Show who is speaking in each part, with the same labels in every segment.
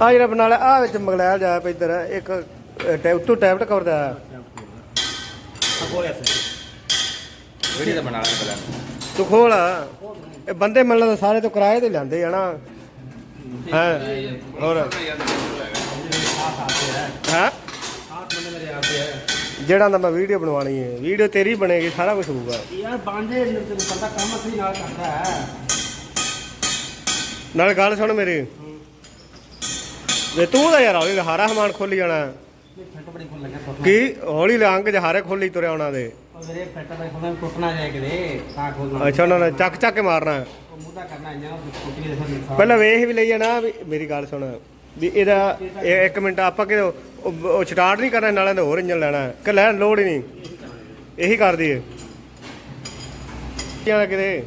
Speaker 1: ਆ ਜਿਹੜਾ ਬਣਾ ਲਿਆ ਆ ਵਿੱਚ ਮਗਲੈਲ ਜਾ ਪਿਆ ਇੱਧਰ ਇੱਕ ਟੈਪ ਉੱਤੋਂ ਟੈਪ ਕਰਦਾ
Speaker 2: ਵੀਡੀਓ ਤਾਂ ਬਣਾ ਪਹਿਲਾਂ?
Speaker 1: ਤੂੰ ਖੋਲ ਇਹ ਬੰਦੇ ਮੰਨ ਲਾ ਸਾਰੇ ਤੋਂ ਕਿਰਾਏ ਤੇ ਲੈਂਦੇ ਆ ਨਾ। ਹਾਂ? ਹੋਰ? ਹਾਂ? ਜਿਹੜਾ ਦਾ ਮੈਂ ਵੀਡੀਓ ਬਣਵਾਣੀ ਹੈ। ਵੀਡੀਓ ਤੇਰੀ ਬਣੇਗੀ ਸਾਰਾ ਕੁਝ ਹੋਊਗਾ।
Speaker 3: ਯਾਰ ਬਾਂਝੇ ਤੈਨੂੰ ਪਤਾ ਕੰਮ ਅਸੀਂ ਨਾਲ ਕਰਦਾ ਹੈ।
Speaker 1: ਨਾਲ ਗੱਲ ਸੁਣ ਮੇਰੀ। ਵੇ ਤੂੰ ਤਾਂ ਯਾਰ ਹੌਲੀ ਹਾਰਾ ਹਮਾਨ ਖੋਲੀ ਜਾਣਾ।
Speaker 3: ਫੱਟ ਬੜੀ ਖੁੱਲ ਲੱਗਿਆ ਟੁੱਟਣਾ
Speaker 1: ਕੀ ਹੌਲੀ ਲੰਘ ਜਹਾਰੇ ਖੋਲੀ ਤੁਰਿਆ ਉਹਨਾਂ ਦੇ।
Speaker 3: ਉਹ ਵੀਰੇ ਫੱਟ ਬੜੀ ਖੁੱਲਣਾ ਟੁੱਟਣਾ ਜਾਏ ਕਿਤੇ ਤਾਂ ਖੋਲਣਾ।
Speaker 1: ਅੱਛਾ ਉਹਨਾਂ ਨੇ ਚੱਕ ਚੱਕ ਕੇ ਮਾਰਨਾ।
Speaker 3: ਕਰਨਾ ਇੰਨਾ
Speaker 1: ਪਹਿਲਾਂ ਵੇਖ ਵੀ ਲਈ ਜਾਣਾ ਵੀ ਮੇਰੀ ਗੱਲ ਸੁਣ। ਵੀ ਇਹਦਾ ਇਹ ਇੱਕ ਮਿੰਟ ਆਪਾਂ ਕਿ ਉਹ ਸਟਾਰਟ ਨਹੀਂ ਕਰਨਾ ਨਾਲੇ ਤਾਂ ਹੋਰ ਇੰਜਨ ਲੈਣਾ। ਕਿ ਲੈਣ ਲੋੜ ਹੀ ਨਹੀਂ। ਇਹੀ ਕਰ ਦਈਏ ਕੀ ਕਿਤੇ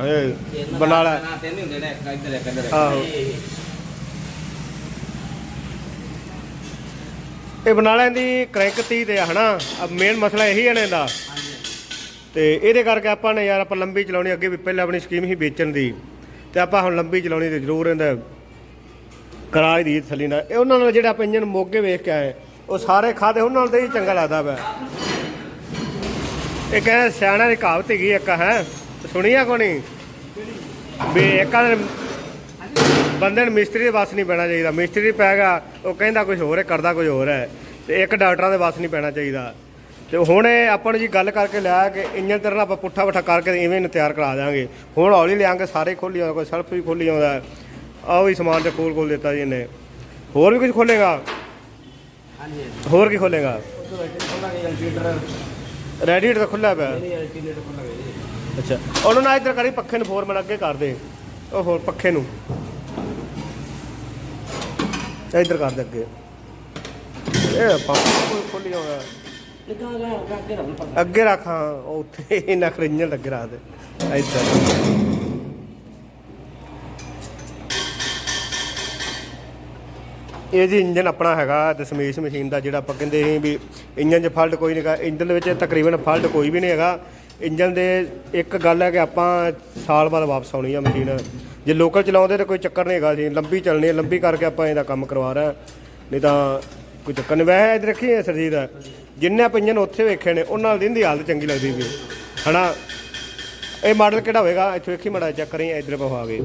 Speaker 1: ਹਏ ਬਣਾ ਲੈ।
Speaker 2: ਨਾ ਤਿੰਨ ਹੀ ਹੁੰਦੇ ਨੇ ਇੱਕ ਇੱਧਰ ਇੱਕ ਇੱਧਰ।
Speaker 1: ਆਹੋ। ਇਹ ਬਣਾ ਲੈਣ ਦੀ ਕ੍ਰੈਂਕ 30 ਤੇ ਆ ਹਨਾ? ਮੇਨ ਮਸਲਾ ਇਹੀ ਹੈ ਨਾ ਇਹਦਾ। ਤੇ ਇਹਦੇ ਕਰਕੇ ਆਪਾਂ ਨੇ ਯਾਰ ਆਪਾਂ ਲੰਬੀ ਚਲਾਉਣੀ ਅੱਗੇ ਵੀ ਪਹਿਲਾਂ ਆਪਣੀ ਸਕੀਮ ਹੀ ਵੇਚਣ ਦੀ। ਤੇ ਆਪਾਂ ਹੁਣ ਲੰਬੀ ਚਲਾਉਣੀ ਤੇ ਜ਼ਰੂਰ ਇਹਦਾ ਕਰਾਜ ਦੀ ਥੱਲੀ ਨਾਲ। ਇਹ ਉਹਨਾਂ ਨਾਲ ਜਿਹੜਾ ਆਪਾਂ ਇੰਜਨ ਮੋਗੇ ਵੇਖ ਕੇ ਆਏ ਉਹ ਸਾਰੇ ਖਾਦੇ ਉਹਨਾਂ ਨਾਲ ਤਾਂ ਹੀ ਚੰਗਾ ਲੱਗਦਾ ਵਾ ਇਹ ਕਹਿੰਦੇ ਸਿਆਣਾ ਦੀ ਕਹਾਵਤ ਹੈਗੀ ਇੱਕ ਹੈ? ਸੁਣੀਆ ਕੋਣੀ? ਵੀ ਇੱਕ ਆ ਬੰਦੇ ਨੂੰ ਮਿਸਤਰੀ ਦੇ ਵੱਸ ਨਹੀਂ ਪੈਣਾ ਚਾਹੀਦਾ। ਮਿਸਤਰੀ ਪੈਗਾ ਉਹ ਕਹਿੰਦਾ ਕੁਝ ਹੋਰ ਹੈ ਕਰਦਾ ਕੁਝ ਹੋਰ ਹੈ। ਤੇ ਇੱਕ ਡਾਕਟਰਾਂ ਦੇ ਵੱਸ ਨਹੀਂ ਪੈਣਾ ਚਾਹੀਦਾ। ਤੇ ਹੁਣ ਇਹ ਆਪਾਂ ਨੂੰ ਜੀ ਗੱਲ ਕਰਕੇ ਲਿਆ ਕਿ ਇੰਜਨ ਤੇਰਾ ਆਪਾਂ ਪੁੱਠਾ ਪੁੱਠਾ ਕਰਕੇ ਇਵੇਂ ਨੂੰ ਤਿਆਰ ਕਰਾ ਦਾਂਗੇ ਹੁਣ ਹੌਲੀ ਲਿਆਂਗੇ ਸਾਰੇ ਖੋਲੀ ਆਉਂਦਾ ਕੋਈ ਸਲਫ ਵੀ ਖੋਲੀ ਆਉਂਦਾ ਆਹ ਵੀ ਸਮਾਨ ਤੇ ਖੋਲ ਖੋਲ ਦਿੱਤਾ ਜੀ ਇਹਨੇ। ਹੋਰ ਵੀ ਕੁਝ ਖੋਲੇਗਾ?
Speaker 3: ਹਾਂਜੀ
Speaker 1: ਹੋਰ ਕੀ ਖੋਲੇਗਾ? ਰੈਡੀਏਟਰ ਤਾਂ ਖੁੱਲਾ ਪਿਆ।
Speaker 3: ਨਹੀਂ
Speaker 1: ਅੱਛਾ। ਉਹਨਾਂ ਨਾਲ ਇੱਧਰ ਕਰੀ ਪੱਖੇ ਨੂੰ ਫੋਰਮੈਨ ਅੱਗੇ ਕਰ ਦੇ। ਉਹ ਹੋਰ ਪੱਖੇ ਨੂੰ। ਇੱਧਰ ਕਰ ਦੇ ਅੱਗੇ। ਇਹ ਪੰਪ ਖੋਲੀ ਹੋਇਆ।
Speaker 3: ਅੱਗੇ ਰੱਖ
Speaker 1: ਹਾਂ ਉਹ ਉੱਥੇ ਇਹਨਾਂ ਖਰਿੰਜਣ ਲੱਗੇ ਰੱਖ ਦੇ ਇੱਧਰ। ਇਹ ਜੀ ਇੰਜਨ ਆਪਣਾ ਹੈਗਾ ਦਸ਼ਮੇਸ਼ ਮਸ਼ੀਨ ਦਾ ਜਿਹੜਾ ਆਪਾਂ ਕਹਿੰਦੇ ਸੀ ਵੀ ਇੰਜਨ 'ਚ ਫਾਲਟ ਕੋਈ ਨਹੀਂ ਹੈਗਾ। ਇੰਜਨ ਦੇ ਵਿੱਚ ਤਕਰੀਬਨ ਫਾਲਟ ਕੋਈ ਵੀ ਨਹੀਂ ਹੈਗਾ। ਇੰਜਨ ਦੇ ਇੱਕ ਗੱਲ ਹੈ ਕਿ ਆਪਾਂ ਸਾਲ ਬਾਅਦ ਵਾਪਸ ਆਉਣੀ ਆ ਮਸ਼ੀਨ। ਜੇ ਲੋਕਲ ਚਲਾਉਂਦੇ ਤਾਂ ਕੋਈ ਚੱਕਰ ਨਹੀਂ ਹੈਗਾ ਸੀ ਲੰਬੀ ਚੱਲਣੀ ਹੈ, ਲੰਬੀ ਕਰਕੇ ਆਪਾਂ ਇਹਦਾ ਕੰਮ ਕਰਵਾ ਰਹੇ ਹਾਂ। ਨਹੀਂ ਤਾਂ ਕੋਈ ਚੱਕਰ ਨਹੀਂ ਵੈਸੇ ਇੱਧਰ ਰੱਖੀ ਹੈ ਸਰਜੀਤ, ਜਿੰਨੇ ਆਪਾਂ ਇੰਜਨ ਉੱਥੇ ਵੇਖੇ ਨੇ, ਉਹਨਾਂ ਨਾਲ ਦੀ ਹਾਲਤ ਚੰਗੀ ਲੱਗਦੀ ਵੀ ਹਨਾ? ਇਹ ਮਾਡਲ ਕਿਹੜਾ ਹੋਵੇਗਾ? ਇੱਥੇ ਵੇਖੀ ਮੜਾ ਚੈੱਕ ਕਰੀ ਇੱਧਰ ਗਏ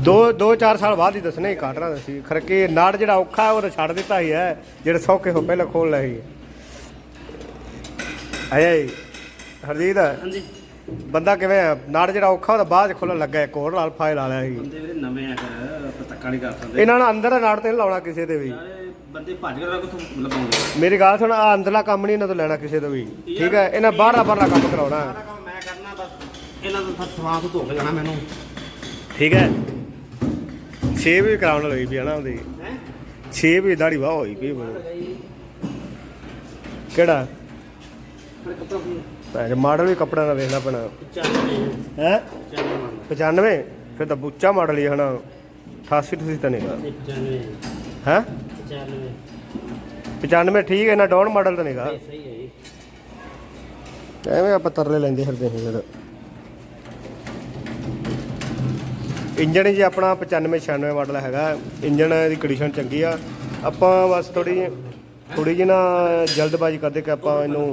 Speaker 1: ਦੋ ਦੋ, ਚਾਰ ਸਾਲ ਬਾਅਦ ਹੀ ਦੱਸਣੇ ਹੀ ਕਾਟਣਾ ਦੱਸੀ ਖਰਕੇ ਨਾੜ ਜਿਹੜਾ ਔਖਾ ਉਹ ਤਾਂ ਛੱਡ ਦਿੱਤਾ ਹੀ ਹੈ, ਜਿਹੜੇ ਸੌਖੇ ਹੋ ਪਹਿਲਾਂ ਖੋਲ ਲਏ ਸੀ। ਆਏ ਹਰਜੀਤ
Speaker 3: ਹਾਂਜੀ।
Speaker 1: ਬੰਦਾ ਕਿਵੇਂ ਆ? ਨਾੜ ਜਿਹੜਾ ਔਖਾ ਉਹਦਾ ਬਾਅਦ ਚ ਖੋਲਣ ਲੱਗਾ ਇੱਕ ਹੋਰ ਨਾਲ ਫਾਇਲ ਲਾ ਲਿਆ ਸੀ।
Speaker 3: ਬੰਦੇ ਵੀਰੇ ਨਵੇਂ ਆ ਕਰ ਆਪਾਂ ਧੱਕਾ ਨਹੀਂ ਕਰ ਸਕਦੇ।
Speaker 1: ਇਹਨਾਂ ਅੰਦਰ ਨਾੜ ਤੇ ਨੀ ਲਾਉਣਾ ਕਿਸੇ ਦੇ ਵੀ।
Speaker 3: ਯਾਰ ਇਹ ਬੰਦੇ ਭੱਜ ਕੇ ਕਿੱਥੋਂ ਲਗਾਉਂਦੇ
Speaker 1: ਮੇਰੀ ਗੱਲ ਸੁਣ ਆ ਅੰਦਰਲਾ ਕੰਮ ਨਹੀਂ ਇਹਨਾਂ ਤੋਂ ਲੈਣਾ ਕਿਸੇ ਤੋਂ ਵੀ। ਠੀਕ ਹੈ? ਇਹਨਾਂ ਬਾਹਰਲਾ ਬਾਹਰਲਾ ਕੰਮ ਕਰਾਉਣਾ।
Speaker 3: ਸਾਰਾ ਕੰਮ ਮੈਂ ਕਰਨਾ ਬਸ ਇਹਨਾਂ ਦਾ ਸਵਾਂ ਤੋਂ ਧੋ ਕੇ ਜਾਣਾ ਮੈਨੂੰ।
Speaker 1: ਠੀਕ ਹੈ? 6 ਵੀ ਕਰਾਉਣ ਲਈ ਵੀ ਹਨਾ ਉਹਦੀ।
Speaker 3: ਹੈ?
Speaker 1: 6 ਵੀ ਦਾੜੀ ਵਾਹ ਹੋਈ। ਕਿਹੜਾ?
Speaker 3: ਕੱਪੜਾ
Speaker 1: ਭੈਣ ਮਾਡਲ ਵੀ ਕੱਪੜਾ ਦਾ ਵੇਖਣਾ ਪੈਣਾ। ਹੈ?
Speaker 3: ਚੱਲਣੇ ਮੰਨ
Speaker 1: 95 ਫਿਰ ਤਾਂ ਬੁੱਚਾ ਮਾਡਲ ਹੀ ਹਨਾ। 88 ਤੁਸੀਂ ਤਾਂ ਨਹੀਂਗਾ
Speaker 3: 95
Speaker 1: ਹੈ?
Speaker 3: 95
Speaker 1: 95 ਠੀਕ ਹੈ ਨਾ ਡਾਊਨ ਮਾਡਲ ਤਾਂ ਨਹੀਂਗਾ
Speaker 3: ਸਹੀ ਹੈ ਜੀ।
Speaker 1: ਐਵੇਂ ਆਪਾਂ ਤਰਲੇ ਲੈਂਦੇ ਫਿਰਦੇ ਹਾਂ ਫਿਰ। ਇੰਜਣ ਜੀ ਆਪਣਾ 95 96 ਮਾਡਲ ਹੈਗਾ। ਇੰਜਣ ਦੀ ਕੰਡੀਸ਼ਨ ਚੰਗੀ ਆ। ਆਪਾਂ ਬਸ ਥੋੜੀ ਥੋੜੀ ਜਿਹੀ ਨਾ ਜਲਦਬਾਜ਼ੀ ਕਰਦੇ ਕਿ ਆਪਾਂ ਇਹਨੂੰ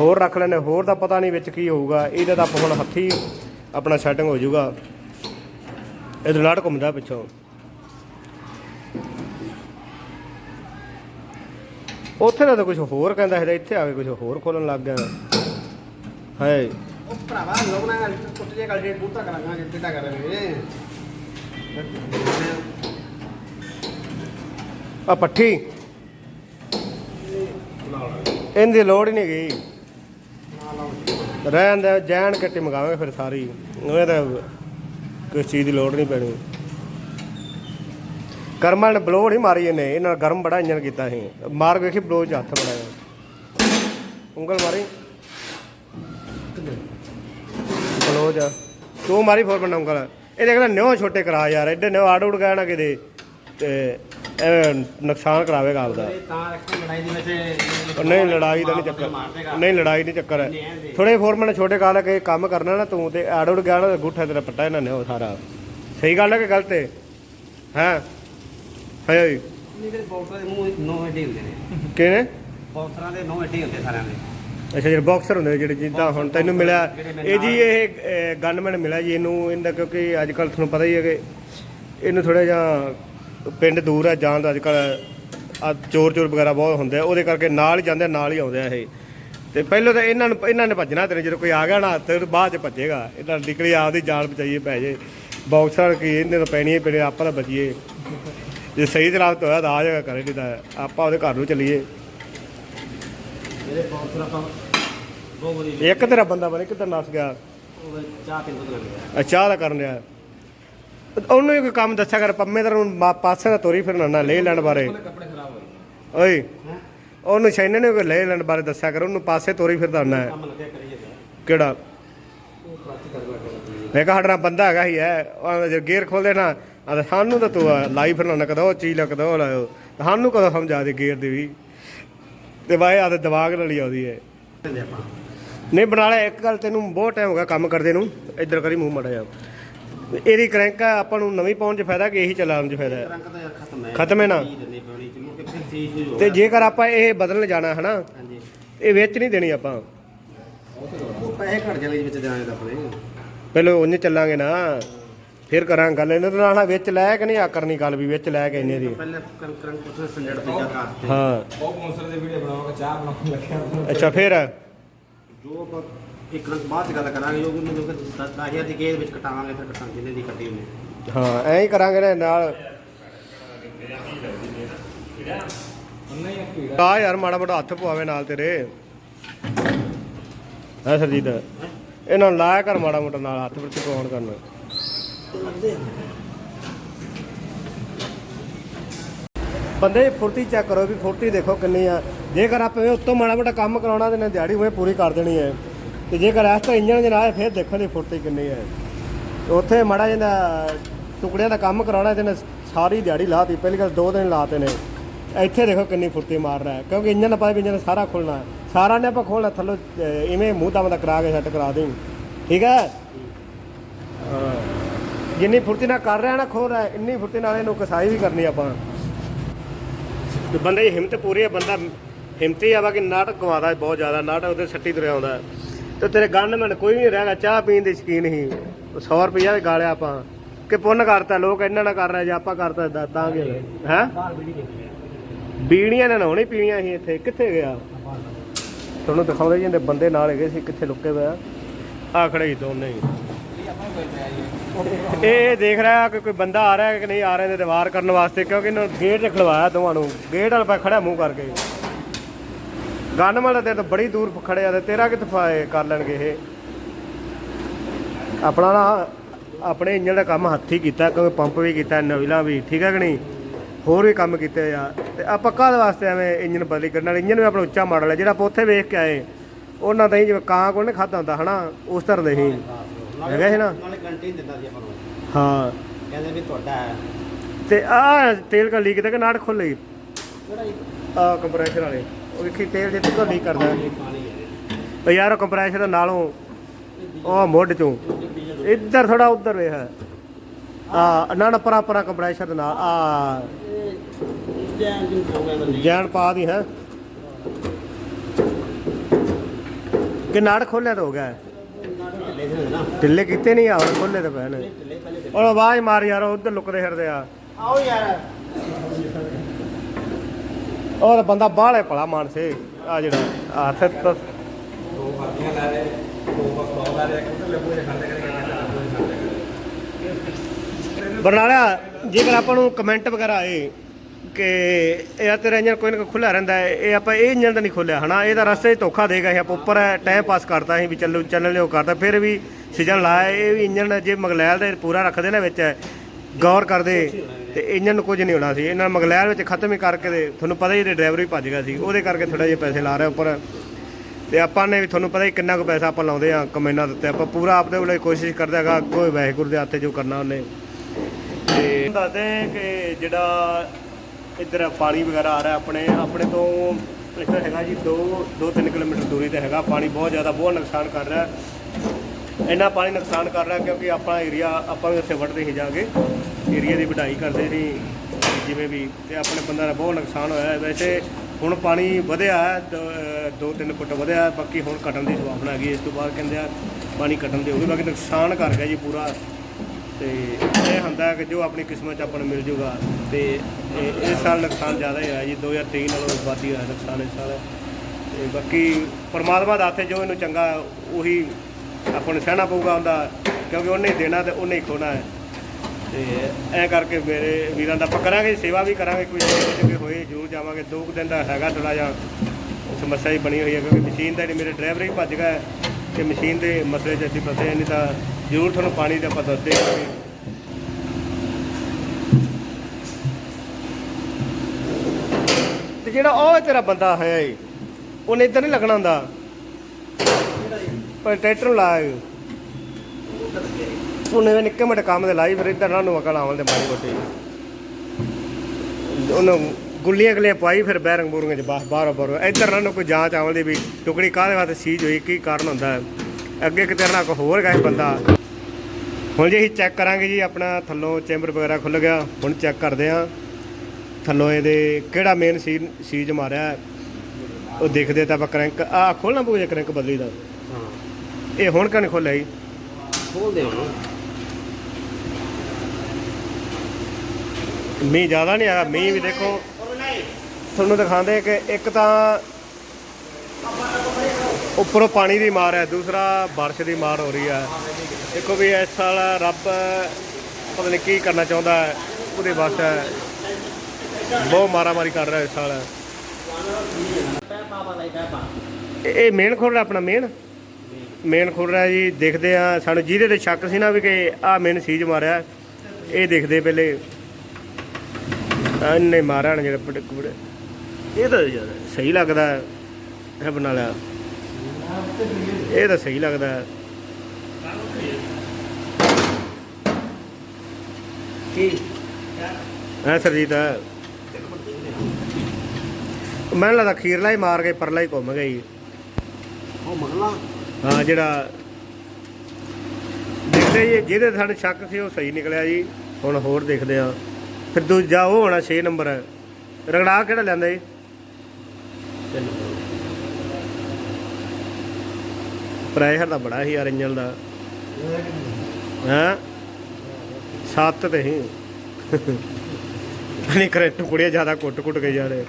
Speaker 1: ਹੋਰ ਰੱਖ ਲੈਨੇ ਹੋਰ ਦਾ ਪਤਾ ਨਹੀਂ ਵਿੱਚ ਕੀ ਹੋਊਗਾ। ਇਹਦਾ ਤਾਂ ਆਪਾਂ ਹੁਣ ਹੱਥੀ ਆਪਣਾ ਸੈਟਿੰਗ ਹੋ ਜਾਊਗਾ। ਇਹ ਲਾੜ ਘੁੰਮਦਾ ਪਿੱਛੋਂ। ਉੱਥੇ ਦਾ ਤਾਂ ਕੁਝ ਹੋਰ ਕਹਿੰਦਾ ਸੀ ਇੱਥੇ ਆ ਕੇ ਕੁਝ ਹੋਰ ਖੋਲਣ ਲੱਗ ਗਿਆ। ਹਾਏ।
Speaker 3: ਉਹ ਭਰਾਵਾ ਲੋਕ ਨਾ ਟੁੱਟ ਜੇ ਜੇ ਬੂਤਾ ਕਰਾਂਗੇ ਕਿੱਡਾ ਕਰਾਂਗੇ
Speaker 1: ਆ ਪੱਠੀ। ਇਹਦੀ ਲੋੜ ਹੀ ਨਹੀਂ ਗਈ। ਰਹਿਣ ਦੇ, ਜੈਨ ਕੱਟੀ ਮਗਾਵਾਂਗੇ ਫਿਰ ਸਾਰੀ। ਉਹ ਤਾਂ ਕਿਸ ਚੀਜ਼ ਦੀ ਲੋੜ ਨਹੀਂ ਪੈਣੀ। ਕਰਮਾਂ ਨੇ ਬਲੋ ਨਹੀਂ ਮਾਰੀ ਇਹਨੇ। ਇਹਨਾਂ ਨਾਲ ਗਰਮ ਬੜਾ ਇੰਜਨ ਕੀਤਾ ਸੀ। ਮਾਰ ਵੇਖੀ ਬਲੋ ਚ ਹੱਥ ਬਣਾਇਆ। ਉਂਗਲ ਮਾਰੀ। ਬਲੋ ਜਾ ਤੂੰ ਮਾਰੀ ਫੋਰ ਬੰਦਾ ਉਂਗਲ। ਇਹ ਦੇਖ ਲੈ ਨਿਓ ਛੋਟੇ ਕਰਾ ਯਾਰ। ਐਡੇ ਨਿਓ ਆੜ ਉੜ ਗਏ ਨਾ ਕਿਤੇ। ਤੇ ਇਹ ਨੁਕਸਾਨ ਕਰਾਵੇਗਾ ਆਪਦਾ।
Speaker 3: ਤਾਂ ਰੱਖੋ ਲੜਾਈ ਦੇ ਵਿੱਚ
Speaker 1: ਉਹ ਨਹੀਂ ਲੜਾਈ ਦਾ ਨਹੀਂ ਚੱਕਰ। ਨਹੀਂ ਲੜਾਈ ਨਹੀਂ ਚੱਕਰ ਹੈ। ਥੋੜੇ ਫੋਰਮੈਨ ਛੋਟੇ ਕਾਲ ਕੇ ਕੰਮ ਕਰਨਾ ਨਾ ਤੂੰ ਤੇ ਆੜ ਉੜ ਗਿਆ ਨਾ ਗੁੱਠਾ ਤੇਰਾ ਪੱਟਾ ਇਹਨਾਂ ਨੇ ਉਹ ਸਾਰਾ। ਸਹੀ ਗੱਲ ਹੈ ਕਿ ਗਲਤ ਹੈ? ਹੈ? ਹੈ
Speaker 3: ਨਹੀਂ ਤੇ ਬਾਕਸਰਾਂ ਦੇ ਮੂੰਹ ਨੌ ਐਡੇ ਹੁੰਦੇ ਨੇ।
Speaker 1: ਕਿਹਨੇ?
Speaker 3: ਬਾਕਸਰਾਂ ਦੇ ਨੌ ਐਡੇ ਹੁੰਦੇ ਸਾਰਿਆਂ ਦੇ।
Speaker 1: ਅੱਛਾ ਜਿਹੜੇ ਬਾਕਸਰ ਹੁੰਦੇ ਜਿਹੜੇ ਜਿੱਦਾਂ ਹੁਣ ਤੈਨੂੰ ਮਿਲਿਆ ਇਹ ਜੀ ਇਹ ਗਨਮੈਨ ਮਿਲਿਆ ਜੀ ਇਹਨੂੰ ਇਹਦਾ ਕਿਉਂਕਿ ਅੱਜ ਕੱਲ ਤੁਹਾਨੂੰ ਪਤਾ ਹੀ ਹੈ ਕਿ ਇਹਨੂੰ ਥੋੜਾ ਜਿਹਾ ਪਿੰਡ ਦੂਰ ਹੈ ਜਾਣ ਦਾ ਅੱਜ ਕੱਲ ਚੋਰ ਚੋਰ ਵਗੈਰਾ ਬਹੁਤ ਹੁੰਦੇ ਆ ਉਹਦੇ ਕਰਕੇ ਨਾਲ ਹੀ ਜਾਂਦੇ ਨਾਲ ਹੀ ਆਉਂਦੇ ਆ ਇਹ। ਤੇ ਪਹਿਲਾਂ ਤਾਂ ਇਹਨਾਂ ਨੂੰ ਇਹਨਾਂ ਨੇ ਭੱਜਣਾ ਤੇ ਜਦੋਂ ਕੋਈ ਆ ਗਿਆ ਨਾ ਤੇ ਬਾਅਦ ਚ ਭੱਜੇਗਾ। ਇਹਨਾਂ ਨਿਕਲੀ ਆਪਦੀ ਜਾਨ ਬਚਾਈਏ ਪੈ ਜੇ। ਬਾਕਸਰ ਕੀ ਇਹਨੇ ਤਾਂ ਪੈਣੀ ਹੀ ਪੈਣੀ ਆਪਾਂ ਤਾਂ ਬਚੀਏ। ਜੇ ਸਹੀ ਜਲਾਬ ਹੋਇਆ ਤਾਂ ਆ ਜਾਏਗਾ ਕਰੇ ਨਹੀਂ ਤਾਂ ਆਪਾਂ ਉਹਦੇ ਘਰ ਨੂੰ ਚੱਲੀਏ। ਇੱਕ ਤੇਰਾ ਬੰਦਾ ਬਣੇ ਕਿੱਧਰ ਨਸ ਗਿਆ।
Speaker 3: ਚਾਹ ਤੋਂ ਲੱਗਿਆ
Speaker 1: ਆ ਚਾਹ ਦਾ ਕਰਨ ਰਿਹਾ ਉਹਨੂੰ ਕੋਈ ਕੰਮ ਦੱਸਿਆ ਕਰ ਪੰਮੇ ਤਰ ਨੂੰ ਮਾ- ਪਾਸੇ ਦਾ ਤੋਰੀ ਫਿਰਨਾ ਨਾ ਲੈ ਲੈਣ ਬਾਰੇ।
Speaker 2: ਕੱਪੜੇ ਖਰਾਬ
Speaker 1: ਓਏ ਉਹਨੂੰ ਸ਼ੈਨੇ ਨੇ ਕੋਈ ਲੈ ਲੈਣ ਬਾਰੇ ਦੱਸਿਆ ਕਰ ਉਹਨੂੰ ਪਾਸੇ ਤੋਰੀ ਫਿਰਦਾ ਹੁੰਦਾ ਹੈ।
Speaker 3: ਕੰਮ ਲੱਗਿਆ ਕਰੀ ਜਾਂਦਾ।
Speaker 1: ਕਿਹੜਾ?
Speaker 3: ਉਹ ਪ੍ਰਾਚੀ ਕਰ ਲੱਗਾ
Speaker 1: ਮੈਂ ਕਿਹਾ ਸਾਡਾ ਬੰਦਾ ਹੈਗਾ ਹੀ ਹੈ ਉਹ ਜੇ ਗੇਅਰ ਖੋਲਦੇ ਨਾ ਆ ਸਾਨੂੰ ਤਾਂ ਤੂੰ ਲਾਈ ਫਿਰਨਾ ਨਾ ਕਦੋਂ ਉਹ ਚੀਜ਼ ਲਾ ਕਦੋਂ ਉਹ ਲਾਇਓ ਸਾਨੂੰ ਕਦੋਂ ਸਮਝਾ ਦੇ ਗੇਅਰ ਦੀ ਵੀ? ਤੇ ਵਾਏ ਆ ਤੇ ਦਿਮਾਗ ਨਾਲ ਹੀ ਆਉਂਦੀ ਹੈ।
Speaker 3: ਆਪਾਂ।
Speaker 1: ਨਹੀਂ ਬਣਾ ਲਿਆ ਇੱਕ ਗੱਲ ਤੈਨੂੰ ਬਹੁਤ ਟਾਈਮ ਹੋ ਗਿਆ ਕੰਮ ਕਰਦੇ ਨੂੰ ਇੱਧਰ ਕਰੀ ਮੂੰਹ ਮੜਾ ਜਾ ਇਹਦੀ ਕ੍ਰੈਂਕ ਆ ਆਪਾਂ ਨੂੰ ਨਵੀਂ ਪਾਉਣ 'ਚ ਫਾਇਦਾ ਕਿ ਇਹੀ ਚਲਾਉਣ 'ਚ ਫਾਇਦਾ ਹੈ?
Speaker 3: ਰੰਗ ਤਾਂ ਯਾਰ ਖਤਮ ਹੈ।
Speaker 1: ਖਤਮ ਹੈ ਨਾ?
Speaker 3: ਚੀਜ਼ ਦਿੰਦੇ ਪੈਣੀ ਚ ਮੁੜ ਕੇ ਫਿਰ ਚੀਜ਼ ਹੋ
Speaker 1: ਤੇ ਜੇਕਰ ਆਪਾਂ ਇਹ ਬਦਲਣ ਜਾਣਾ ਹਨਾ?
Speaker 3: ਹਾਂਜੀ।
Speaker 1: ਇਹ ਵਿੱਚ ਨਹੀਂ ਦੇਣੀ ਆਪਾਂ।
Speaker 3: ਉਹ ਪੈਸੇ ਘਟ ਜਾਣੇ ਵਿੱਚ ਜਾਣੇ ਤਾਂ ਆਪਣੇ।
Speaker 1: ਪਹਿਲਾਂ ਉਹਨੇ ਚੱਲਾਂਗੇ ਨਾ। ਫਿਰ ਕਰਾਂਗੇ ਗੱਲ। ਇਹਨਾਂ ਨਾਲ ਨਾਲ ਵਿੱਚ ਲੈ ਕੇ ਨਹੀਂ ਆ ਕਰਨੀ ਗੱਲ ਵੀ ਵਿੱਚ ਲੈ ਕੇ ਇੰਨੇ ਦੀ।
Speaker 3: ਪਹਿਲੇ ਕਰਨ ਕੁਛ ਸਟੈਂਡਰਡ ਤੇ ਜਾ ਕਾਸਤੇ
Speaker 1: ਹਾਂ।
Speaker 2: ਉਹ ਮੌਸਰ ਦੇ ਵੀਡੀਓ ਬਣਾਵਾਂਗਾ ਚਾਹ ਬਣਾਉਣ ਲੱਗਿਆ।
Speaker 1: ਅੱਛਾ ਫਿਰ?
Speaker 3: ਜੋ ਆਪਾਂ ਇੱਕ ਰੰਗ ਬਾਅਦ ਚ ਗੱਲ ਕਰਾਂਗੇ ਜੋ ਮੈਨੂੰ ਜੋ 10000 ਦੀ ਗੇਜ ਵਿੱਚ ਕਟਾਵਾਂਗੇ ਫਿਰ ਕਟਾਂ ਜਿੰਨੇ ਦੀ ਕੱਟੀ ਉਹਨੇ।
Speaker 1: ਹਾਂ ਐਂ ਹੀ ਕਰਾਂਗੇ ਨਾ ਨਾਲ।
Speaker 2: ਉਹਨਾਂ ਹੀ ਭੀੜ
Speaker 1: ਆ। ਯਾਰ ਮਾੜਾ ਮੋਟਾ ਹੱਥ ਪਵਾਵੇ ਨਾਲ ਤੇਰੇ। ਹੈ ਸਰਜੀਤ? ਇਹਨਾਂ ਨੂੰ ਲਾਇਆ ਕਰ ਮਾੜਾ ਮੋਟਾ ਨਾਲ ਹੱਥ ਵਿੱਚ ਪਵਾਉਣ ਕਰਨਾ। ਬੰਦੇ ਦੀ ਫੁਰਤੀ ਚੈੱਕ ਕਰੋ ਵੀ ਫੁਰਤੀ ਦੇਖੋ ਕਿੰਨੀ ਆ। ਜੇਕਰ ਆਪਾਂ ਉੱਤੋਂ ਮਾੜਾ ਮੋਟਾ ਕੰਮ ਕਰਾਉਣਾ ਤੇ ਨਾ ਦਿਹਾੜੀ ਹੋਏ ਪੂਰੀ ਕਰ ਦੇਣੀ ਹੈ। ਤੇ ਜੇਕਰ ਇਸ ਤੋਂ ਇੰਜਣ ਦੇ ਫਿਰ ਦੇਖੋ ਦੀ ਫੁਰਤੀ ਕਿੰਨੀ ਹੈ। ਉੱਥੇ ਮਾੜਾ ਜਿਹਾ ਟੁਕੜਿਆਂ ਦਾ ਕੰਮ ਕਰਾਉਣਾ ਤੇ ਸਾਰੀ ਦਿਹਾੜੀ ਲਾਤੀ ਪਹਿਲੀ ਗੱਲ ਦੋ ਦਿਨ ਲਾਤੇ ਨੇ। ਇੱਥੇ ਦੇਖੋ ਕਿੰਨੀ ਫੁਰਤੀ ਮਾਰ ਰਿਹਾ ਹੈ। ਕਿਉਂਕਿ ਇੰਜਨ ਦਾ ਪਾਈਪ ਇੰਜਨ ਸਾਰਾ ਖੋਲਣਾ ਸਾਰਾ ਨੇ ਆਪਾਂ ਖੋਲਣਾ ਥੱਲੋਂ ਅਹ, ਇਵੇਂ ਮੂੰਹ ਤਾਂ ਬੰਦਾ ਕਰਾ ਕੇ ਸੈੱਟ ਕਰਾ ਦੇਂ ਠੀਕ ਹੈ? ਜਿੰਨੀ ਫੁਰਤੀ ਨਾਲ ਕਰ ਰਿਹਾ ਨਾ ਖੋਲ ਰਿਹਾ ਇੰਨੀ ਫੁਰਤੀ ਨਾਲ ਇਹਨੂੰ ਕਸਾਈ ਵੀ ਕਰਨੀ ਆਪਾਂ। ਤੇ ਬੰਦੇ ਦੀ ਹਿੰਮਤ ਪੂਰੀ ਹੈ। ਬੰਦਾ ਹਿੰਮਤੀ ਆ ਬਾਕੀ ਨਾਟਕ ਗਵਾਦਾ ਬਹੁਤ ਜ਼ਿਆਦਾ। ਨਾਟਕ ਉਹਦੇ ਸੱਟੀ ਤੁਰਿਆ ਆਉਂਦਾ ਤੇ ਤੇਰੇ ਗਨਮੈਨ ਕੋਈ ਨਹੀਂ ਰਹਿਣਾ ਚਾਹ ਪੀਣ ਦੇ ਸ਼ਕੀਨ ਹੀ। 100 ਰੁਪਇਆ ਵੀ ਗਾਲਿਆ ਆਪਾਂ। ਕਿ ਪੁੰਨ ਕਰਤਾ, ਲੋਕ ਇਹਨਾਂ ਨਾਲ ਕਰ ਰਹੇ, ਜੇ ਆਪਾਂ ਕਰਤਾ ਦਾ- ਤਾਂ ਕਿ ਹੈ? ਬੀੜੀਆਂ ਨੇ ਨਹਾਉਣੀ ਪੀਣੀਆਂ ਸੀ ਇੱਥੇ। ਕਿੱਥੇ ਗਿਆ? ਤੁਹਾਨੂੰ ਦਿਖਾਉਂਦੇ ਜਿੰਦੇ ਬੰਦੇ ਨਾਲ ਹੈਗੇ ਸੀ, ਕਿੱਥੇ ਲੁੱਕੇ ਹੋਏ ਆ। ਆ ਖੜੇ ਹੀ ਦੋਨੇ ਹੀ। ਇਹ ਦੇਖ ਰਿਹਾ ਕਿ ਕੋਈ ਬੰਦਾ ਆ ਰਿਹਾ ਕਿ ਨਹੀਂ ਆ ਰਿਹਾ ਤੇ ਵਾਰ ਕਰਨ ਵਾਸਤੇ, ਕਿਉਂਕਿ ਇਹਨਾਂ ਨੂੰ ਗੇਟ 'ਚ ਖੜਵਾਇਆ ਦੋਵਾਂ ਨੂੰ। ਗੇਟ ਵਾਲਾ ਪਾ ਖੜਾ ਮੂੰਹ ਕਰਕੇ। ਗਨ ਵਾਲਾ ਤੇ ਤਾਂ ਬੜੀ ਦੂਰ ਖੜਿਆ ਤੇ ਤੇਰਾ ਕਿੱਥੇ ਫਾਏ ਕਰ ਲੈਣਗੇ ਇਹ? ਆਪਣਾ ਨਾ ਆਪਣੇ ਇੰਜਣ ਦਾ ਕੰਮ ਹੱਥੀ ਕੀਤਾ ਕਿਉਂਕਿ ਪੰਪ ਵੀ ਕੀਤਾ ਨਵੀਲਾ ਵੀ ਠੀਕ ਹੈ ਕਿ ਨਹੀਂ? ਹੋਰ ਵੀ ਕੰਮ ਕੀਤੇ ਆ। ਤੇ ਆਪਾਂ ਕਾਹਦੇ ਵਾਸਤੇ ਐਵੇਂ ਇੰਜਨ ਬਦਲੀ ਕਰਨ ਨਾਲ ਇੰਜਨ ਵੀ ਆਪਣਾ ਉੱਚਾ ਮਾਡਲ ਹੈ ਜਿਹੜਾ ਆਪਾਂ ਉੱਥੇ ਵੇਖ ਕੇ ਆਏ। ਉਹਨਾਂ ਦਾ ਹੀ ਜਿਵੇਂ ਕਾਂ ਕੋਲ ਨੇ ਖਾਦਾ ਹੁੰਦਾ ਹਨਾ? ਉਸ ਤਰ੍ਹਾਂ ਦੇ ਹੀ। ਹੈਗਾ ਸੀ ਨਾ? ਹਾਂ।
Speaker 3: ਕਹਿੰਦੇ ਵੀ ਤੁਹਾਡਾ ਹੈ।
Speaker 1: ਤੇ ਆ ਤੇਲ ਕਾ ਲੀਕ ਤੇ ਕਿ ਨਾੜ ਖੁੱਲੇ
Speaker 3: ਜੀ?
Speaker 1: ਆ ਕੰਪਰੈਸ਼ਰ ਵਾਲੇ। ਉਹ ਵੇਖੀ ਤੇਲ ਜੇ ਤੋਂ ਲੀਕ ਕਰਦਾ। ਉਹ ਯਾਰ ਉਹ ਕੰਪਰੈਸ਼ਰ ਨਾਲੋਂ ਉਹ ਮੁੱਢ ਚੋਂ। ਇੱਧਰ ਥੋੜਾ ਉੱਧਰ ਵੇਖ। ਆ ਨਾ ਨਾ, ਪਰਾ ਪਰਾ ਕੰਪਰੈਸ਼ਰ ਨਾਲ ਆ
Speaker 3: ਜੈਨ
Speaker 1: ਪਾ ਦੀ, ਹੈ। ਕਿ ਨਾੜ ਖੋਲਿਆ ਤਾਂ ਹੋ ਗਿਆ।
Speaker 3: ਢਿੱਲੇ ਦੇ
Speaker 1: ਕੀਤੇ ਨਹੀਂ ਆ ਖੋਲੇ ਤਾਂ ਪਏ ਨੇ। ਉਹ ਆਵਾਜ਼ ਮਾਰ ਯਾਰ ਉਧਰ ਲੁਕਦੇ ਫਿਰਦੇ ਆ।
Speaker 3: ਆਓ ਯਾਰ।
Speaker 1: ਤਾਂ ਬੰਦਾ ਬਾਹਲੇ ਭਲਾ ਮਾਨਸੇ ਆ ਜਿਹੜਾ ਹੱਥ ਤਾਂ
Speaker 2: ਦੋ ਵਰਦੀਆਂ ਲੈ ਰਹੇ ਦੋ ਬਸਤੌਲ ਲੈ ਰਹੇ ਇੱਕ ਉੱਤੇ ਲੱਗੂ ਜੇ ਖਾਂਦੇ ਕਰੇ
Speaker 1: ਬਰਨਾਲਾ ਜੇਕਰ ਆਪਾਂ ਨੂੰ ਕਮੈਂਟ ਵਗੈਰਾ ਆਏ ਕਿ ਇਹ ਤੇਰਾ ਇੰਜਨ ਕੋਈ ਨਾ ਕੋਈ ਖੁੱਲਾ ਰਹਿੰਦਾ ਹੈ ਇਹ ਆਪਾਂ ਇਹ ਇੰਜਨ ਤਾਂ ਨਹੀਂ ਖੋਲਿਆ ਹਨਾ? ਇਹਦਾ ਰਸਤੇ 'ਚ ਧੋਖਾ ਦੇਗਾ ਇਹ ਆਪਾਂ ਉੱਪਰ ਟਾਈਮ ਪਾਸ ਕਰਤਾ ਸੀ ਵੀ ਚੱਲੋ ਚੱਲਣ ਲਿਓ ਕਰਦਾ ਫਿਰ ਵੀ ਸੀਜ਼ਨ ਲਾਇਆ ਇਹ ਵੀ ਇੰਜਨ ਜੇ ਮਗਲੈਲ ਦੇ ਪੂਰਾ ਰੱਖਦੇ ਨਾ ਵਿੱਚ ਗੌਰ ਕਰਦੇ, ਤੇ ਇਹਨਾਂ ਨੂੰ ਕੁਝ ਨਹੀਂ ਹੋਣਾ ਸੀ। ਇਹਨਾਂ ਮਗਲੈਲ ਵਿੱਚ ਖਤਮ ਹੀ ਕਰਕੇ ਤੇ ਤੁਹਾਨੂੰ ਪਤਾ ਹੀ ਇਹਦੇ ਡਰਾਈਵਰ ਹੀ ਭੱਜ ਗਿਆ ਸੀ, ਉਹਦੇ ਕਰਕੇ ਥੋੜਾ ਜਿਹਾ ਪੈਸੇ ਲਾ ਰਹੇ ਉੱਪਰ। ਤੇ ਆਪਾਂ ਨੇ ਵੀ ਤੁਹਾਨੂੰ ਪਤਾ ਹੀ ਕਿੰਨਾ ਕੁ ਪੈਸਾ ਆਪਾਂ ਲਾਉਂਦੇ ਆ ਕਮੈਨਾਂ ਦੇ ਆਪਾਂ ਪੂਰਾ ਆਪਦੇ ਵੱਲੋਂ ਕੋਸ਼ਿਸ਼ ਕਰਦੇ ਹੈਗਾ, ਕੋਈ ਵਾਹਿਗੁਰੂ ਦੇ ਹੱਥੇ ਜੋ ਕਰਨਾ ਉਹਨੇ। ਤੇ ਦੱਸਦੇ ਕਿ ਜਿਹੜਾ ਇੱਧਰ ਪਾਣੀ ਵਗੈਰਾ ਆ ਰਿਹਾ ਆਪਣੇ ਆਪਣੇ ਤੋਂ ਇੱਧਰ ਹੈਗਾ ਜੀ 2 2-3 ਕਿਲੋਮੀਟਰ ਦੂਰੀ ਤੇ ਹੈਗਾ। ਪਾਣੀ ਬਹੁਤ ਜ਼ਿਆਦਾ, ਬਹੁਤ ਨੁਕਸਾਨ ਕਰ ਰਿਹਾ। ਇੰਨਾ ਪਾਣੀ ਨੁਕਸਾਨ ਕਰ ਰਿਹਾ ਕਿਉਂਕਿ ਆਪਣਾ ਏਰੀਆ ਆਪਾਂ ਵੀ ਉੱਥੇ ਵੱਢਦੇ ਸੀ ਜਾ ਕੇ ਏਰੀਆ ਦੀ ਵਢਾਈ ਕਰਦੇ ਨਹੀਂ ਜਿਵੇਂ ਵੀ ਤੇ ਆਪਣੇ ਬੰਦਾ ਦਾ ਬਹੁਤ ਨੁਕਸਾਨ ਹੋਇਆ। ਵੈਸੇ ਹੁਣ ਪਾਣੀ ਵਧਿਆ ਹੈ 2-3 ਫੁੱਟ ਵਧਿਆ। ਬਾਕੀ ਹੁਣ ਘਟਣ ਦੀ ਸੰਭਾਵਨਾ ਹੈਗੀ। ਇਸ ਤੋਂ ਬਾਅਦ ਕਹਿੰਦੇ ਆ ਪਾਣੀ ਘਟਣ ਦੇ ਹੋਊਗੀ ਬਾਕੀ ਨੁਕਸਾਨ ਕਰ ਗਿਆ ਜੀ ਪੂਰਾ। ਤੇ ਇਹ ਹੁੰਦਾ ਕਿ ਜੋ ਆਪਣੀ ਕਿਸਮਤ ਚ ਆਪਾਂ ਨੂੰ ਮਿਲ ਜੂਗਾ। ਤੇ ਇਹ- ਇਸ ਸਾਲ ਨੁਕਸਾਨ ਜ਼ਿਆਦਾ ਹੀ ਹੋਇਆ ਜੀ। 2023 ਨਾਲੋਂ ਵਾਧੀ ਹੋਇਆ ਨੁਕਸਾਨ ਇਸ ਸਾਲ। ਤੇ ਬਾਕੀ ਪਰਮਾਤਮਾ ਦਾ ਹੱਥ ਜੋ ਇਹਨੂੰ ਚੰਗਾ, ਉਹੀ ਆਪਾਂ ਨੂੰ ਸਹਿਣਾ ਪਊਗਾ ਉਹਦਾ, ਕਿਉਂਕਿ ਉਹਨੇ ਦੇਣਾ ਤੇ ਉਹਨੇ ਹੀ ਖੋਣਾ ਹੈ। ਤੇ ਐ ਕਰਕੇ ਮੇਰੇ ਵੀਰਾਂ ਦਾ ਆਪਾਂ ਕਰਾਂਗੇ, ਸੇਵਾ ਵੀ ਕਰਾਂਗੇ, ਕੋਈ ਜੇ ਹੋਏ, ਜ਼ਰੂਰ ਜਾਵਾਂਗੇ। ਦੋ ਕੁ ਦਿਨ ਦਾ ਹੈਗਾ ਥੋੜਾ ਜਿਹਾ, ਸਮੱਸਿਆ ਹੀ ਬਣੀ ਹੋਈ ਹੈ, ਕਿਉਂਕਿ ਮਸ਼ੀਨ ਦਾ ਜਿਹੜੀ ਮੇਰੇ ਡਰਾਈਵਰ ਹੀ ਭੱਜ ਗਿਆ ਹੈ, ਤੇ ਮਸ਼ੀਨ ਦੇ ਮਸਲੇ 'ਚ ਅਸੀਂ ਫਸੇ ਨਹੀਂ ਤਾਂ ਜ਼ਰੂਰ ਤੁਹਾਨੂੰ ਪਾਣੀ ਦਾ ਆਪਾਂ ਦੱਸਦੇ ਹਾਂ ਤੇ ਜਿਹੜਾ ਉਹ ਤੇਰਾ ਬੰਦਾ ਹੈ ਉਹਨੇ ਇੱਧਰ ਨਹੀਂ ਲੱਗਣਾ ਹੁੰਦਾ। ਪਰ ਟਰੈਕਟਰ ਨੂੰ ਲਾਇਆ ਏ। ਉਹਨੇ ਵੀ ਨਿੱਕੇ ਮੋਟੇ ਕੰਮ ਦੇ ਲਾਈ, ਫਿਰ ਇੱਧਰ ਨਾ ਨੂੰ ਅਕਲ ਆਵਲ ਦੇ ਮਾਰੀ ਮੋਟੀ। ਉਹਨੂੰ ਗੁੱਲੀਆਂ ਗਲੀਆਂ ਪਾਈ ਫਿਰ ਬੈਰੰਗ ਬੂਰੰਗ ਚ ਬਾਹਰ ਬਾਹਰ ਬਾਹਰ। ਇੱਧਰ ਨੂੰ ਕੋਈ ਜਾਂਚ ਆਵਲ ਦੀ ਵੀ ਟੁਕੜੀ ਕਾਹਦੇ ਵਾਸਤੇ ਸੀਜ ਹੋਈ, ਕੀ ਕਾਰਨ ਹੁੰਦਾ ਹੈ? ਅੱਗੇ ਕਿਤੇ ਨਾ ਕੋਈ ਹੋਰ ਗਾਇ ਬੰਦਾ। ਹੁਣ ਜੇ ਅਸੀਂ ਚੈੱਕ ਕਰਾਂਗੇ ਜੀ, ਆਪਣਾ ਥੱਲੋਂ ਚੈਂਬਰ ਵਗੈਰਾ ਖੁੱਲ ਗਿਆ, ਹੁਣ ਚੈੱਕ ਕਰਦੇ ਹਾਂ। ਥੱਲੋਂ ਇਹਦੇ ਕਿਹੜਾ ਮੇਨ ਸੀਜ ਮਾਰਿਆ ਉਹ ਦੇਖਦੇ ਤਾਂ ਆਪਾਂ ਕਰੰਕ ਆ ਖੋਲਣਾ ਪਊ ਜੇ ਕਰੰਕ ਬਦਲੀ ਦਾ। ਇਹ ਹੁਣ ਕਣ ਖੋਲਿਆ ਜੀ?
Speaker 3: ਖੋਲਦੇ ਹੁਣ।
Speaker 1: ਮੀਂਹ ਜ਼ਿਆਦਾ ਨਹੀਂ ਆਇਆ ਮੀਂਹ ਵੀ ਦੇਖੋ। ਤੁਹਾਨੂੰ ਦਿਖਾਉਂਦੇ ਕਿ ਇੱਕ ਤਾਂ ਉੱਪਰੋਂ ਪਾਣੀ ਦੀ ਮਾਰ ਹੈ ਦੂਸਰਾ ਬਾਰਿਸ਼ ਦੀ ਮਾਰ ਹੋ ਰਹੀ ਹੈ। ਦੇਖੋ ਵੀ ਇਸ ਸਾਲ ਰੱਬ ਪਤਾ ਨਹੀਂ ਕੀ ਕਰਨਾ ਚਾਹੁੰਦਾ ਹੈ ਉਹਦੇ ਵਾਸਤੇ। ਬਹੁਤ ਮਾਰਾ ਮਾਰੀ ਕਰ ਰਿਹਾ ਇਸ ਸਾਲ। ਇਹ ਮੇਨ ਖੋਲ ਰਿਹਾ ਆਪਣਾ ਮੇਨ ਮੇਨ ਖੋਲ ਰਿਹਾ ਜੀ, ਦੇਖਦੇ ਆ ਸਾਨੂੰ ਜਿਹਦੇ ਤੇ ਸ਼ੱਕ ਸੀ ਨਾ ਵੀ ਕਿ ਆਹ ਮੇਨ ਸੀਜ ਮਾਰਿਆ, ਇਹ ਦੇਖਦੇ ਪਹਿਲੇ। ਇਹਨੇ ਮਾਰਿਆ ਨਾ ਜਿਹੜਾ ਪਟਕ ਪੜੇ ਇਹ ਤਾਂ ਯਾਰ ਸਹੀ ਲੱਗਦਾ ਹੈ। ਇਹ ਬਣਾ ਲਿਆ ਇਹ ਤਾਂ ਸਹੀ ਲੱਗਦਾ ਹੈ।
Speaker 3: ਕੀ?
Speaker 1: ਹੈ ਸਰਜੀਤ? ਮੈਨੂੰ ਲੱਗਦਾ ਖੀਰਲਾ ਹੀ ਮਾਰ ਕੇ ਪਰਲਾ ਹੀ ਘੁੰਮ ਗਈ
Speaker 3: ਉਹ ਮਗਲਾ
Speaker 1: ਜਿਹੜਾ ਦੇਖਦੇ ਜੀ, ਜਿਹਦੇ ਤੇ ਸਾਨੂੰ ਸ਼ੱਕ ਸੀ ਉਹ ਸਹੀ ਨਿਕਲਿਆ ਜੀ। ਹੁਣ ਹੋਰ ਦੇਖਦੇ ਆ ਫਿਰ ਦੂਜਾ ਉਹ ਹੋਣਾ 6 ਨੰਬਰ। ਹੈ ਰਗੜਾ ਕਿਹੜਾ ਲੈਂਦਾ ਜੀ? ਪ੍ਰੈਸ਼ਰ ਤਾਂ ਬੜਾ ਸੀ ਯਾਰ ਇੰਜਨ ਦਾ। ਹਾਂ? ਸੱਤ ਤੇ ਹੀ ਨਹੀਂ ਕਰੰਟ ਕੁੜੀਆਂ ਜ਼ਿਆਦਾ ਕੁੱਟ ਕੁੱਟ ਕੇ ਜਾ ਰਹੇ।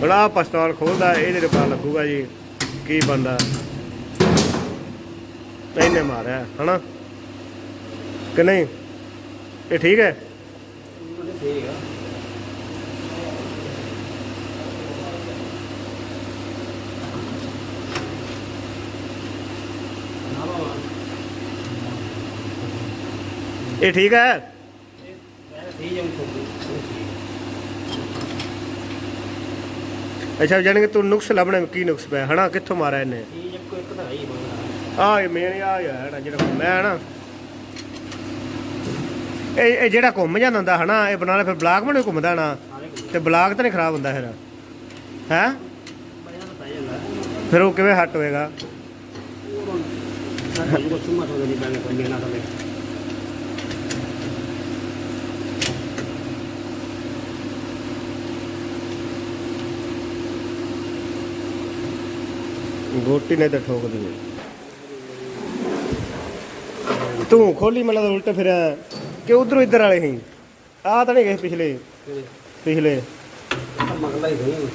Speaker 1: ਬੜਾ ਪਿਸਤੌਲ ਖੋਲਦਾ, ਇਹਦੇ ਤੇ ਪਤਾ ਲੱਗੂਗਾ ਜੀ। ਕੀ ਬੰਦਾ? ਇਹਨੇ ਮਾਰਿਆ, ਹਨਾ? ਕਿ ਨਹੀਂ? ਇਹ ਠੀਕ ਹੈ?
Speaker 3: ਠੀਕ ਆ
Speaker 1: ਇਹ ਠੀਕ ਹੈ।
Speaker 3: ਠੀਕ
Speaker 1: ਅੱਛਾ ਜਾਣੀ ਕਿ ਤੂੰ ਨੁਕਸ ਲੱਭਣਾ ਕੀ ਨੁਕਸ ਪਿਆ? ਹਨਾ ਕਿੱਥੋਂ ਮਾਰਿਆ ਇਹਨੇ?
Speaker 3: ਠੀਕ ਇੱਕੋ ਇੱਕ ਤਾਂ ਹੈ ਹੀ ਬੰਦਾ।
Speaker 1: ਆ ਇਹ ਮੇਨ ਆ ਹੈ ਨਾ ਜਿਹੜਾ ਮੈਂ ਨਾ। ਇਹ ਇਹ ਜਿਹੜਾ ਘੁੰਮ ਜਾਂਦਾ ਹੁੰਦਾ ਹਨਾ ਇਹ ਬਣਾ ਲੈ ਫਿਰ ਬਲਾਕ ਬਣੇ ਘੁੰਮਦਾ ਨਾ। ਤੇ ਬਲਾਕ ਤਾਂ ਨਹੀਂ ਖਰਾਬ ਹੁੰਦਾ ਫਿਰ। ਹੈ? ਫਿਰ ਉਹ ਕਿਵੇਂ ਹੱਟ ਹੋਏਗਾ?
Speaker 3: ਕੋਲ ਸੁਮਾ ਤੋਂ ਨਹੀਂ ਬੈਂਕ ਕੋਈ ਨਾ ਤਾਂ
Speaker 1: ਗੋਟੀ ਨੇ ਤਾਂ ਠੋਕ ਦੀ ਤੂੰ ਖੋਲੀ ਮੈਨੂੰ ਉਲਟ ਫਿਰਿਆ ਕਿ ਉਧਰੋਂ ਇੱਧਰ ਵਾਲੇ ਸੀ? ਆ ਤਾਂ ਨਹੀਂ ਗਏ ਪਿਛਲੇ। ਪਿਛਲੇ।
Speaker 3: ਮਗਲਾ ਹੀ ਹੋਈ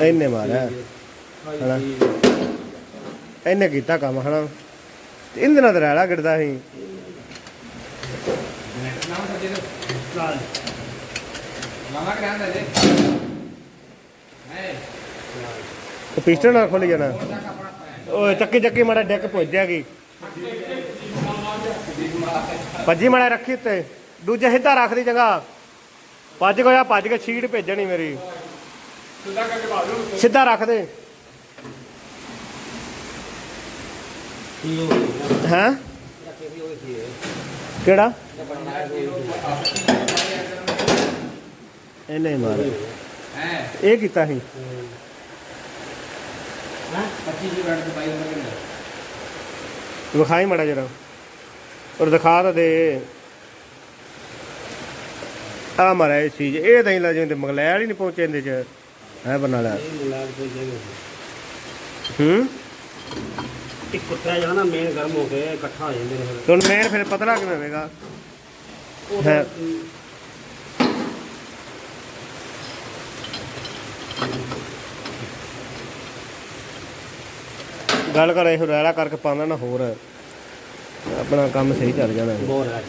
Speaker 1: ਇਹਨੇ ਮਾਰਿਆ ਹਨਾ। ਕੀਤਾ ਕੰਮ, ਹਨਾ? ਤੇ ਇਹਦੇ ਨਾਲ ਤਾਂ ਰੈਲਾ ਗਿਰਦਾ ਸੀ।
Speaker 2: ਮਾਮਾ ਕਰਾਂ ਦੇ ਹੈ
Speaker 1: ਤੇ ਪਿਸਟਨ ਨਾਲ ਖੁੱਲ ਜਾਣਾ। ਓਏ, ਚੱਕੀ ਚੱਕੀ ਮਾੜਾ ਡੈਕ ਪੁੱਜ ਜਾਗੀ ਭੱਜੀ ਮਾੜਾ ਰੱਖੀ ਉੱਤੇ। ਦੂਜੇ ਸਿੱਧਾ ਰੱਖ ਦੀ ਚੰਗਾ ਭੱਜ ਗਿਆ, ਭੱਜ ਕੇ ਛੀੜ ਭੇਜਣੀ ਮੇਰੀ। ਸਿੱਧਾ ਰੱਖ ਦੇ।
Speaker 3: ਕੀ ਹੈਂ?
Speaker 1: ਕਿਹੜਾ? ਇਹਨੇ ਮਾਰਿਆ।
Speaker 2: ਹੈ
Speaker 1: ਇਹ ਕੀਤਾ ਸੀ।
Speaker 3: ਹਾਂ?
Speaker 2: 25 ਦੀ।
Speaker 1: ਵਿਖਾਈ ਮੜਾ ਜਰਾ। ਔਰ ਦਿਖਾ ਤਾਂ ਦੇ। ਆ ਮਾਰਿਆ ਇਹ ਚੀਜ਼। ਇਹ ਤਾਂ ਹੀ ਲਾ ਜਾਂਦੇ ਮਗਲੈਲ ਹੀ ਨਹੀਂ ਪਹੁੰਚੇ ਇਹਦੇ ਚ। ਹੈ ਬਰਨਾਲਾ
Speaker 3: ਇਹ ਜਗ੍ਹਾ
Speaker 1: ਹੂੰ?
Speaker 3: ਇੱਕ ਕੁੱਤਾ ਜਾਣਾ ਮੇਨ ਗਰਮ ਹੋ ਕੇ ਇਕੱਠਾ ਹੋ ਜਾਂਦੇ ਨੇ ਫਿਰ।
Speaker 1: ਹੁਣ ਮੇਨ ਫਿਰ ਪਤਲਾ ਕਿਵੇਂ ਹੋਵੇਗਾ?
Speaker 3: ਉਹ
Speaker 1: ਹੈ। ਗੱਲ ਕਰ ਇਹੋ ਰੈਲਾ ਕਰਕੇ ਪਾਉਂਦਾ ਨਾ ਹੋਰ। ਆਪਣਾ ਕੰਮ ਸਹੀ ਚੱਲ ਜਾਣਾ।
Speaker 3: ਬੋਰ ਹੈ।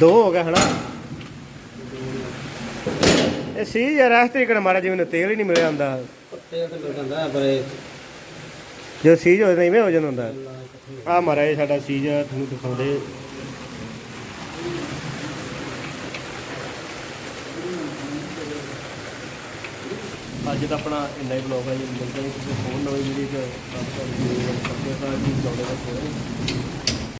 Speaker 1: ਦੋ ਹੋ ਗਿਆ ਹਨਾ? ਇਹ ਸੀ ਯਾਰ ਇਸ ਤਰੀਕੇ ਨਾਲ ਮਾੜਾ ਜਿਵੇਂ ਨੂੰ ਤੇਲ ਹੀ ਨਹੀਂ ਮਿਲਿਆ ਹੁੰਦਾ।
Speaker 3: ਤੇਲ ਤਾਂ ਮਿਲ ਜਾਂਦਾ ਪਰ ਇਹ
Speaker 1: ਜੋ ਸੀਜ ਹੋ ਜਾਂਦਾ ਇਵੇਂ ਹੋ ਜਾਂਦਾ ਹੁੰਦਾ। ਆ ਮਾਰਾ ਇਹ ਸਾਡਾ ਸੀਜ ਤੁਹਾਨੂੰ ਦਿਖਾਉਂਦੇ। ਅੱਜ ਦਾ ਆਪਣਾ ਇੰਨਾ ਹੀ ਬਲੌਗ ਹੈ ਜੀ। ਮਿਲਦੇ ਹਾਂ ਕਿਸੇ ਹੋਰ ਨਵੀਂ ਵੀਡੀਓ 'ਚ। ਤਦ ਤੱਕ ਜੀ, ਸਤਿ ਸ਼੍ਰੀ ਅਕਾਲ ਜੀ। ਰਹੋ